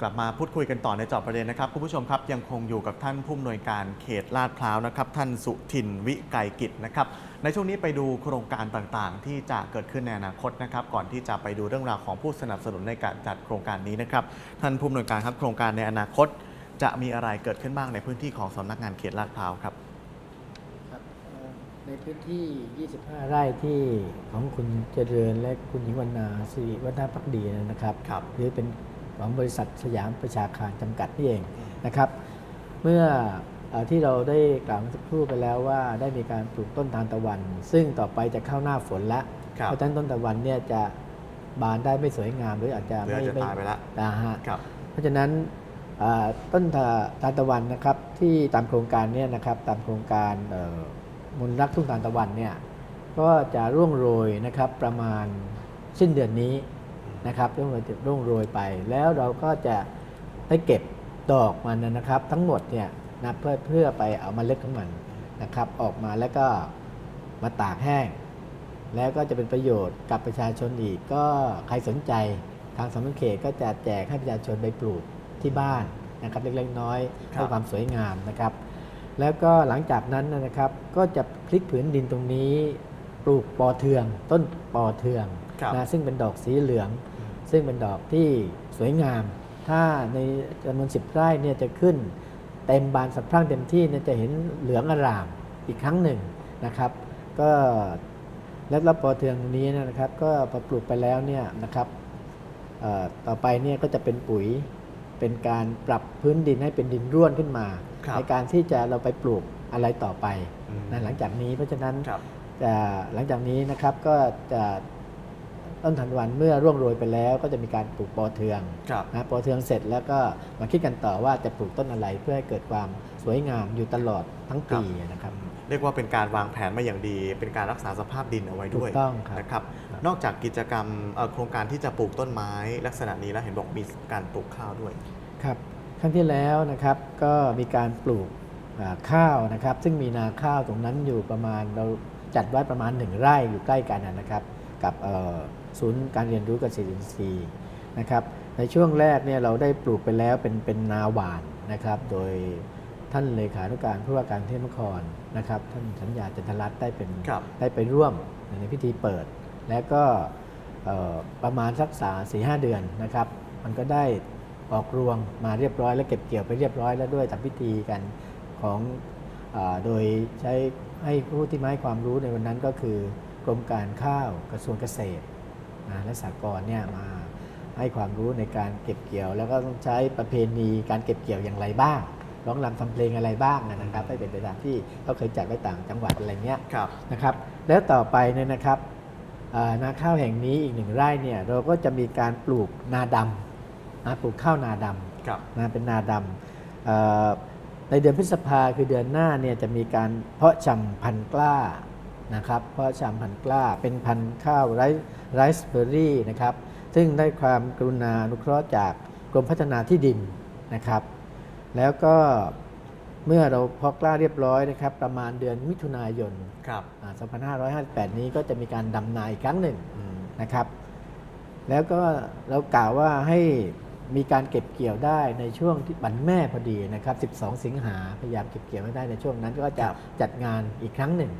กลับมาพูดคุยกันต่อในเจอบประเด็นนะครับคุณผู้ชมครับยังคงอยู่กับท่านผู้อำนวยการเขตลาดพร้าวนะครับ ท่านสุทินวิไกรกิจนะครับ ในช่วงนี้ไปดูโครงการต่างๆ ที่จะเกิดขึ้นในอนาคตนะครับ ก่อนที่จะไปดูเรื่องราวของผู้สนับสนุนในการจัดโครงการนี้นะครับ ท่านผู้อำนวยการครับโครงการในอนาคต จะมีอะไรเกิดขึ้นบ้างในพื้นที่ของสำนักงานเขตลาดพร้าวครับครับเอ่อในพื้นที่ 25 ไร่ที่ของคุณเจริญและคุณหญิงวรรณาสิริวัฒนพักดีนะครับครับหรือเป็น ของบริษัทสยามประชาคารจำกัดนี่เองนะครับ เมื่อเอ่อที่เราได้กล่าวเมื่อสักครู่ไปแล้วว่าได้มีการปลูกต้นทานตะวัน ซึ่งต่อไปจะเข้าหน้าฝนแล้วครับเพราะฉะนั้นต้นตะวันเนี่ยจะบานได้ไม่สวยงามหรืออาจจะหรือไม่อาจจะตายไปแล้วนะฮะครับเพราะฉะนั้นอ่าต้นทาทานตะวันนะครับที่ตามโครงการเนี่ยนะครับตามโครงการเอ่อมนต์รักทุ่งทานตะวันเนี่ยก็จะร่วงโรยนะครับประมาณสิ้นเดือนนี้ นะครับร่วงโรยร่วงโรยไป แล้วเราก็จะได้เก็บดอกมันนะครับ ทั้งหมดเนี่ยนะเพื่อเพื่อไปเอามาเล็ดของมันนะครับ ออกมาแล้วก็มาตากแห้ง แล้วก็จะเป็นประโยชน์กับประชาชนอีก ก็ใครสนใจทางสำนักเขตก็จะแจกให้ประชาชนไปปลูกที่บ้านนะครับเล็กๆน้อยๆครับเพื่อความสวยงามนะครับ แล้วก็หลังจากนั้นนะครับก็จะพลิกผืนดินตรงนี้ ปลูกปอเทือง ต้นปอเทืองครับนะซึ่งเป็นดอกสีเหลือง ซึ่งเป็นดอกที่สวยงาม ถ้าในจำนวนสิบไร่เนี่ยจะขึ้นเต็มบานสะพรั่งเต็มที่เนี่ยจะเห็นเหลืองอร่ามอีกครั้งหนึ่งนะครับ ก็และรับปอเทืองตรงนี้นะครับ ก็พอปลูกไปแล้วเนี่ยนะครับเอ่อต่อไปเนี่ยก็จะเป็นปุ๋ยเป็นการปรับพื้นดินให้เป็นดินร่วนขึ้นมาครับในการที่จะเราไปปลูกอะไรต่อไปอืมนะหลังจากนี้เพราะฉะนั้นครับจะหลังจากนี้นะครับก็จะ ต้นธันวันเมื่อร่วงโรยไปแล้ว ก็จะมีการปลูกปอเทืองครับนะปอเทืองเสร็จแล้วก็มาคิดกันต่อว่าจะปลูกต้นอะไรเพื่อให้เกิดความสวยงามอยู่ตลอดทั้งปีนะครับเรียกว่าเป็นการวางแผนมาอย่างดี เป็นการรักษาสภาพดินเอาไว้ด้วยถูกต้องครับนะครับครับ นอกจากกิจกรรมเอ่อโครงการที่จะปลูกต้นไม้ลักษณะนี้แล้วเห็นบอกมีการปลูกข้าวด้วยครับครั้งที่แล้วนะครับก็มีการปลูกอ่าข้าวนะครับ ซึ่งมีนาข้าวตรงนั้นอยู่ประมาณเราจัดไว้ประมาณหนึ่งไร่อยู่ใกล้กันนะครับ กับเอ่อศูนย์การเรียนรู้เกษตรอินทรีย์นะครับในช่วงแรกเนี่ยเราได้ปลูกไปแล้วเป็นเป็นนาหวานนะครับโดยท่านเลขานุการผู้ว่าการกรุงเทพมหานครนะครับท่านสัญญาจันทรัตน์ได้เป็นครับได้ไปร่วมในพิธีเปิด แล้วก็เอ่อประมาณสักสาสี่ห้าเดือนนะครับ มันก็ได้ออกรวงมาเรียบร้อย และเก็บเกี่ยวไปเรียบร้อยแล้วด้วยทำพิธีกันของอาโดยใช้ให้ผู้ที่มาให้ความรู้ในวันนั้นก็คือ กรมการข้าวกระทรวงเกษตรนะและสหกรณ์เนี่ยมาให้ความรู้ในการเก็บเกี่ยว แล้วก็ต้องใช้ประเพณีการเก็บเกี่ยวอย่างไรบ้างร้องรำทำเพลงอะไรบ้างนะครับให้เป็นไปตามที่เขาเคยจัดไว้ต่างจังหวัดอะไรเงี้ยครับนะครับ แล้วต่อไปเนี่ยนะครับอ่านาข้าวแห่งนี้อีกหนึ่งไร่เนี่ยเราก็จะมีการปลูกนาดำนะปลูกข้าวนาดครับำนะเป็นนาดำเอ่อในเดือนพฤษภาคือเดือนหน้าเนี่ยจะมีการเพาะชำพันธุ์กล้า นะครับ เพาะชำพันธุ์กล้าเป็นพันธุ์ข้าวไรซ์ไรซ์เบอร์รี่นะครับ ซึ่งได้ความกรุณาอนุเคราะห์จากกรมพัฒนาที่ดินนะครับ แล้วก็เมื่อเราเพาะกล้าเรียบร้อยนะครับ ประมาณเดือนมิถุนายนครับอ่า2558 นี้ก็จะมีการดำนาอีกครั้งหนึ่งอืมนะครับ แล้วก็เรากล่าวว่าให้มีการเก็บเกี่ยวได้ในช่วงที่บันแม่พอดีนะครับ 12 สิงหาพยายามเก็บเกี่ยวให้ได้ในช่วงนั้นก็จะจัดงานอีกครั้งหนึ่ง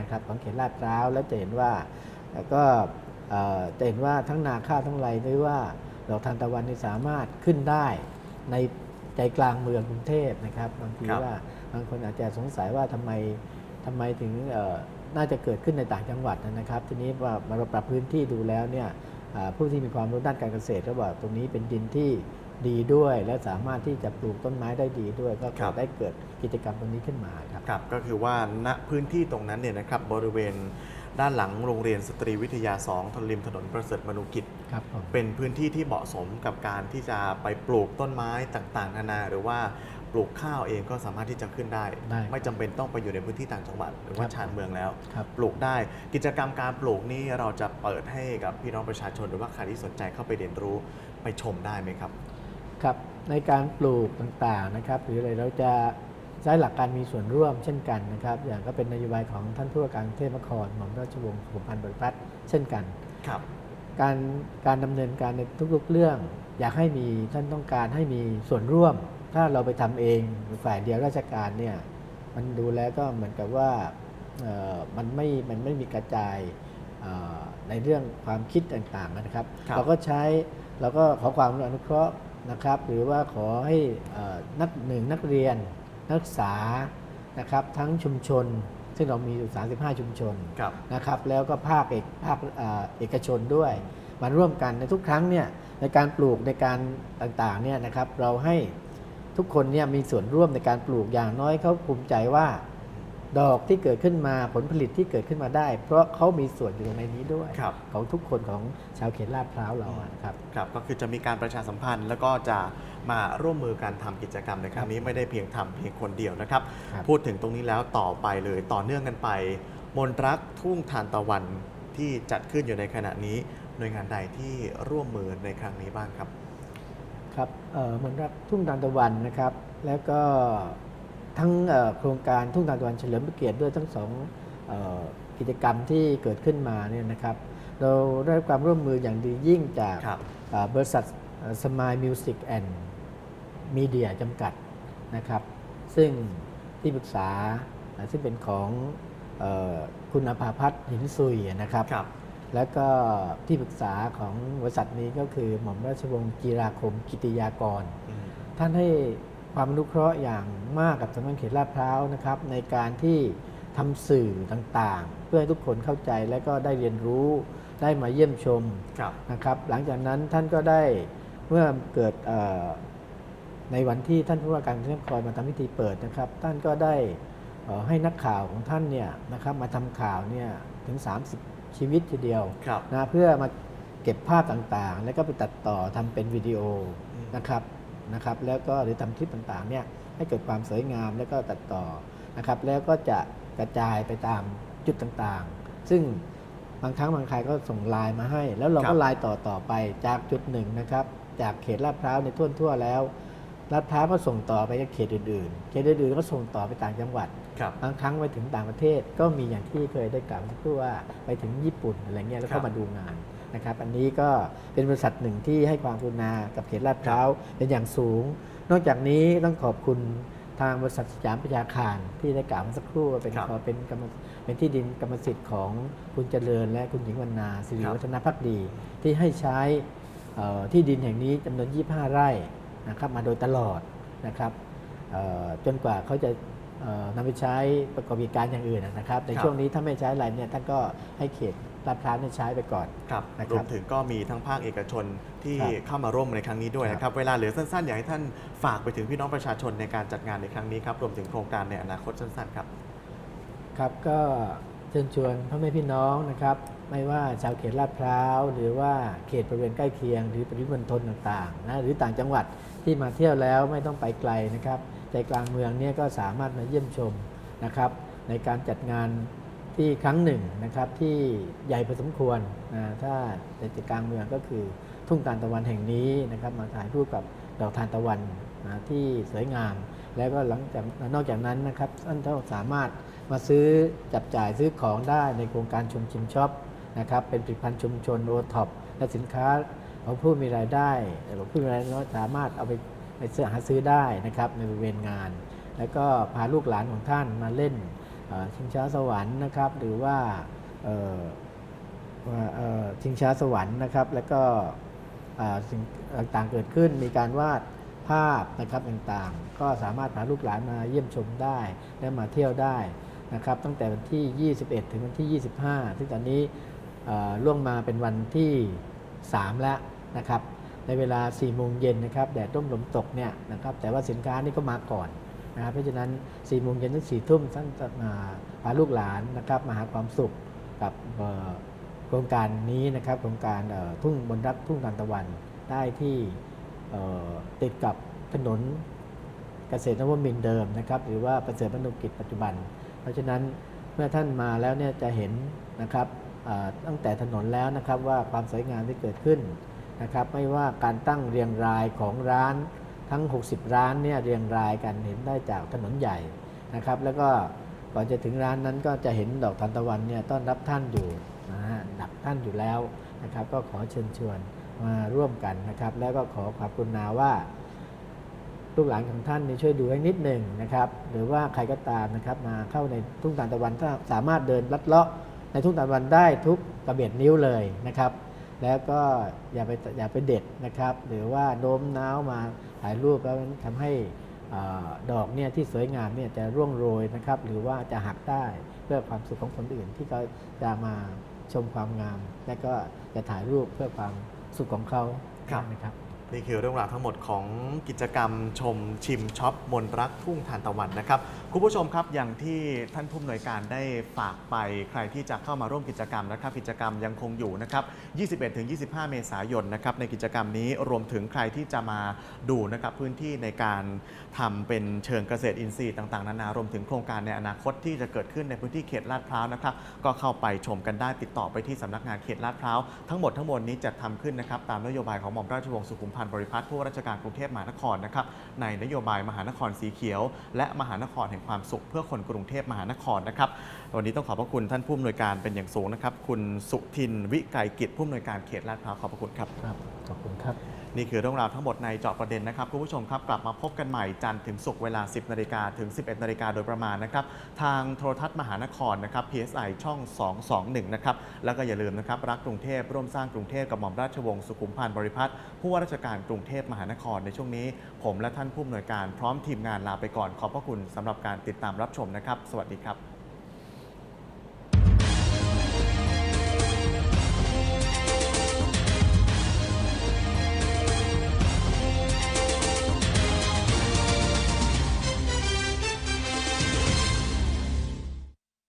นะครับของเขตลาดพร้าวแล้วจะเห็นว่าแล้วก็เอ่อจะเห็นว่าทั้งนาข้าวทั้งไรด้วยว่าดอกทานตะวันนี่สามารถขึ้นได้ในใจกลางเมืองกรุงเทพนะครับบางทีครับว่าบางคนอาจจะสงสัยว่าทำไมทำไมถึงเอ่อน่าจะเกิดขึ้นในต่างจังหวัดนะครับ ทีนี้ว่าเราปรับพื้นที่ดูแล้วเนี่ยอ่าผู้ที่มีความรู้ด้านการเกษตรก็บอกตรงนี้เป็นดินที่ ดีด้วย และสามารถที่จะปลูกต้นไม้ได้ดีด้วย ก็ครับ ได้เกิดกิจกรรมตรงนี้ขึ้นมาครับ ครับก็คือว่าณพื้นที่ตรงนั้นเนี่ยนะครับบริเวณด้านหลังโรงเรียนสตรีวิทยา2ถนนริมถนนประเสริฐมนุกิจ ครับผม เป็นพื้นที่ที่เหมาะสมกับการที่จะไปปลูกต้นไม้ต่างๆ นานา หรือว่าปลูกข้าวเองก็สามารถที่จะขึ้นได้ ได้ไม่จำเป็นต้องไปอยู่ในพื้นที่ต่างจังหวัด หรือว่าครับ ชานเมืองแล้ว ครับ ปลูกได้กิจกรรมการปลูกนี่เราจะเปิดให้กับพี่น้องประชาชนหรือว่าใครที่สนใจเข้าไปเรียนรู้ไปชมได้ไหมครับ ครับในการปลูกต่างๆนะครับ หรืออะไรเราจะใช้หลักการมีส่วนร่วมเช่นกันนะครับ อย่างก็เป็นนโยบายของท่านผู้ว่าการกรุงเทพมหานครหม่อมราชวงศ์สุขุมพันธ์บริพัตรเช่นกัน ครับ การการดำเนินการในทุกๆเรื่อง อยากให้มีท่านต้องการให้มีส่วนร่วม ถ้าเราไปทำเองฝ่ายเดียวราชการเนี่ยมันดูแล้วก็เหมือนกับว่าเอ่อมันไม่มันไม่มีกระจายเอ่อในเรื่องความคิดต่างๆนะครับ ครับ เราก็ใช้เราก็ขอความอนุเคราะห์ นะครับหรือว่าขอให้เอ่อนักหนึ่งนักเรียนนักศึกษานะครับทั้งชุมชน ซึ่งเรามีอยู่35 ชุมชนครับนะครับแล้วก็ภาคเอกภาคเอ่อเอกชนด้วยมาร่วมกันในทุกครั้งเนี่ยในการปลูกในการต่างๆเนี่ยนะครับเราให้ทุกคนเนี่ยมีส่วนร่วมในการปลูกอย่างน้อยเขาภูมิใจว่า ดอกที่เกิดขึ้นมาผลผลิตที่เกิดขึ้นมาได้ เพราะเขามีส่วนอยู่ในนี้ด้วย ครับ ของทุกคนของชาวเขตลาดพร้าวเราอะนะครับ ครับก็คือจะมีการประชาสัมพันธ์ แล้วก็จะมาร่วมมือกันทำกิจกรรมในครั้งนี้ไม่ได้เพียงทำเพียงคนเดียวนะครับ ครับ พูดถึงตรงนี้แล้วต่อไปเลยต่อเนื่องกันไป มนรักทุ่งทานตะวันที่จัดขึ้นอยู่ในขณะนี้หน่วยงานใดที่ร่วมมือในครั้งนี้บ้างครับ ครับเอ่อเหมือนรับทุ่งทานตะวันนะครับ แล้วก็ ทั้งเอ่อโครงการทุ่งทานตะวันเฉลิมพระเกียรติด้วยทั้งสองเอ่อกิจกรรมที่เกิดขึ้นมาเนี่ยนะครับ เราได้รับความร่วมมืออย่างดียิ่งจากครับเอ่อบริษัทสมายมิวสิกแอนด์มีเดียจำกัดนะครับ ซึ่งที่ปรึกษาเอ่อซึ่งเป็นของเออคุณอภาพัฒน์หินซุยนะครับครับแล้วก็ที่ปรึกษาของบริษัทนี้ก็คือหม่อมราชวงศ์จีราคมกิติยากรอืมท่านให้ ความอนุเคราะห์อย่างมากกับสำนักงานเขตลาดพร้าวนะครับในการที่ทำสื่อต่างๆ เพื่อให้ทุกคนเข้าใจและก็ได้เรียนรู้ได้มาเยี่ยมชมครับนะครับหลังจากนั้นท่านก็ได้เมื่อเกิดเอ่อในวันที่ท่านผู้ว่าการกรุงเทพคอยมาทำพิธีเปิดนะครับ ท่านก็ได้เอ่อให้นักข่าวของท่านเนี่ยนะครับมาทำข่าวเนี่ยถึง 30 ชีวิตทีเดียวครับนะเพื่อมาเก็บภาพต่างๆ แล้วก็ไปตัดต่อทำเป็นวิดีโออืมนะครับ นะครับแล้วก็หรือทำคลิปต่างๆเนี่ยให้เกิดความสวยงามแล้วก็ตัดต่อนะครับแล้วก็จะกระจายไปตามจุดต่างๆ ซึ่งบางครั้งบางใครก็ส่งไลน์มาให้ แล้วเราครัก็บไลน์ต่อต่อไปจากจุดหนึ่งนะครับจากเขตลาดพร้าวในทั่วทั่วๆแล้วลาดพร้าวก็ส่งต่อไปยังเขตอื่นๆ เขตอื่นๆก็ส่งต่อไปต่างจังหวัดครับบางครั้งไปถึงต่างประเทศก็มีอย่างที่เคยได้กล่าวเพื่อว่าไปถึงญี่ปุ่นอะไรเงี้ยแล้วครัก็บมาดูงาน นะครับ อันนี้ก็เป็นบริษัทหนึ่งที่ให้ความกรุณากับเขตลาดพร้าวเป็นอย่างสูง นอกจากนี้ต้องขอบคุณทางบริษัทสยามประชาคารที่ได้กล่าวเมื่อสักครู่ว่าเป็นครับขอเป็นกรรมเป็นที่ดินกรรมสิทธิ์ของคุณเจริญ และคุณหญิงวรรณาสิริครับ วัฒนพักดี ที่ให้ใช้เอ่อที่ดินแห่งนี้จำนวน 25 ไร่นะครับมาโดยตลอดนะครับเอ่อจนกว่าเขาจะเอ่อนำไปใช้ประกอบกิจการอย่างอื่นนะครับ ในครับ ช่วงนี้ถ้าไม่ใช้อะไรเนี่ยท่านก็ให้เขต ลาดพร้าวเนี่ยใช้ไปก่อน ครับนะครับรวมถึงก็มีทั้งภาคเอกชนที่ครับเข้ามาร่วมในครั้งนี้ด้วยนะคครัรับบเวลาเหลือสั้นๆ อยากให้ท่านฝากไปถึงพี่น้องประชาชนในการจัดงานในครั้งนี้ครับรวมถึงโครงการในอนาคตสั้นๆครับครับก็เชิญชวนพ่อแม่พี่น้องนะครับ ไม่ว่าชาวเขตลาดพร้าว หรือว่าเขตบริเวณใกล้เคียง หรือปริมณฑลต่างๆนะหรือต่างจังหวัดที่มาเที่ยวแล้วไม่ต้องไปไกลนะครับใจกลางเมืองเนี่ยก็สามารถมาเยี่ยมชมนะครับ ในการจัดงาน ที่ครั้งหนึ่งนะครับที่ใหญ่พอสมควรนะถ้าในใจกลางเมืองก็คือทุ่งทานตะวันแห่งนี้นะครับมาถ่ายรูปกับดอกทานตะวันนะที่สวยงาม แล้วก็หลังจากนอกจากนั้นนะครับท่านสามารถมาซื้อจับจ่ายซื้อของได้ในโครงการชมชิมช็อปนะครับเป็นผลิตภัณฑ์ชุมชนโอท็อปและสินค้าของผู้มีรายได้หรือผู้มีรายได้น้อยสามารถเอาไปไปซื้อหาซื้อได้นะครับในบริเวณงาน แล้วก็พาลูกหลานของท่านมาเล่น ชิงช้าสวรรค์นะครับ หรือว่าชิงช้าสวรรค์นะครับ แล้วก็สิ่งต่างๆเกิดขึ้นมีการวาดภาพนะครับต่างๆ ก็สามารถพาลูกหลานมาเยี่ยมชมได้และมาเที่ยวได้นะครับ ตั้งแต่วันที่ 21 ถึงวันที่ 25 ซึ่งตอนนี้ล่วงมาเป็นวันที่ 3 แล้วนะครับ ในเวลา 4 โมงเย็นนะครับ แดดร่มลมตกเนี่ยนะครับ แต่ว่าสินค้านี่ก็มาก่อน นะครับเพราะฉะนั้น4โมงเย็นถึง4ทุ่มท่านจะมาพาลูกหลานนะครับมาหาความสุขกับโครงการนี้นะครับโครงการทุ่งบนรักทุ่งทานตะวันได้ที่ติดกับถนนเกษตรนวมินเดิมนะครับ หรือว่าประเสริฐมนุกิจปัจจุบัน เพราะฉะนั้นเมื่อท่านมาแล้วเนี่ยจะเห็นนะครับตั้งแต่ถนนแล้วนะครับว่าความสวยงามที่เกิดขึ้นนะครับ ไม่ว่าการตั้งเรียงรายของร้าน ทั้ง 60 ร้านเนี่ยเรียงรายกันเห็นได้จากถนนใหญ่นะครับ แล้วก็ก่อนจะถึงร้านนั้นก็จะเห็นดอกทานตะวันเนี่ยต้อนรับท่านอยู่นะฮะดักท่านอยู่แล้วนะครับ ก็ขอเชิญชวนมาร่วมกันนะครับ แล้วก็ขอความกรุณาว่าลูกหลานของท่านนี่ช่วยดูให้นิดหนึ่งนะครับ หรือว่าใครก็ตามนะครับ มาเข้าในทุ่งทานตะวันถ้าสามารถเดินลัดเลาะในทุ่งทานตะวันได้ทุกกระเบียดนิ้วเลยนะครับ แล้วก็อย่าไปอย่าไปเด็ดนะครับ หรือว่าโน้มน้าวมา ถ่ายรูปแล้วทำให้อาดอกเนี่ยที่สวยงามเนี่ยจะร่วงโรยนะครับหรือว่าจะหักได้เพื่อความสุขของคนอื่นที่เขาจะมาชมความงาม และก็จะถ่ายรูปเพื่อความสุขของเขาครับนะครับ นี่คือเรื่องราวทั้งหมดของกิจกรรมชมชิมช็อปมนรักทุ่งทานตะวันนะครับคุณผู้ชมครับอย่างที่ท่านผู้อำนวยการได้ฝากไปใครที่จะเข้ามาร่วมกิจกรรมนะครับ กิจกรรมยังคงอยู่นะครับ 21-25 เมษายนนะครับในกิจกรรมนี้รวมถึงใครที่จะมาดูนะครับพื้นที่ในการทำเป็นเชิงเกษตรอินทรีย์ต่างๆนานารวมถึงโครงการในอนาคตที่จะเกิดขึ้นในพื้นที่เขตลาดพร้าวนะครับ ก็เข้าไปชมกันได้ติดต่อไปที่สำนักงานเขตลาดพร้าวทั้งหมดทั้งมวลนี้จัดทำขึ้นนะครับตามนโยบายของหม่อมราชวงศ์สุขุมพันธ์บริพัตรผู้ว่าราชการกรุงเทพมหานครนะครับในนโยบายมหานครสีเขียว และมหานครแห่งความสุขเพื่อคนกรุงเทพมหานครนะครับวันนี้ต้องขอบพระคุณท่านผู้อำนวยการเป็นอย่างสูงนะครับ คุณสุทินวิไกรกิจผู้อำนวยการเขตลาดพร้าวขอบพระคุณครับครับขอบคุณครับ นี่คือเรื่องราวทั้งหมดในเจาะประเด็นนะครับคุณผู้ชมครับกลับมาพบกันใหม่จันทร์ถึงศุกร์เวลา 10นาฬิกาถึง 11นาฬิกาโดยประมาณนะครับทางโทรทัศน์มหานครนะครับ PSI ช่อง 221 นะครับแล้วก็อย่าลืมนะครับรักกรุงเทพร่วมสร้างกรุงเทพกับหม่อมราชวงศ์สุขุมพันธ์บริพัตรผู้ว่าราชการกรุงเทพมหานครในช่วงนี้ ผมและท่านผู้อำนวยการพร้อมทีมงานลาไปก่อนขอบพระคุณสำหรับการติดตามรับชมนะครับ สวัสดีครับ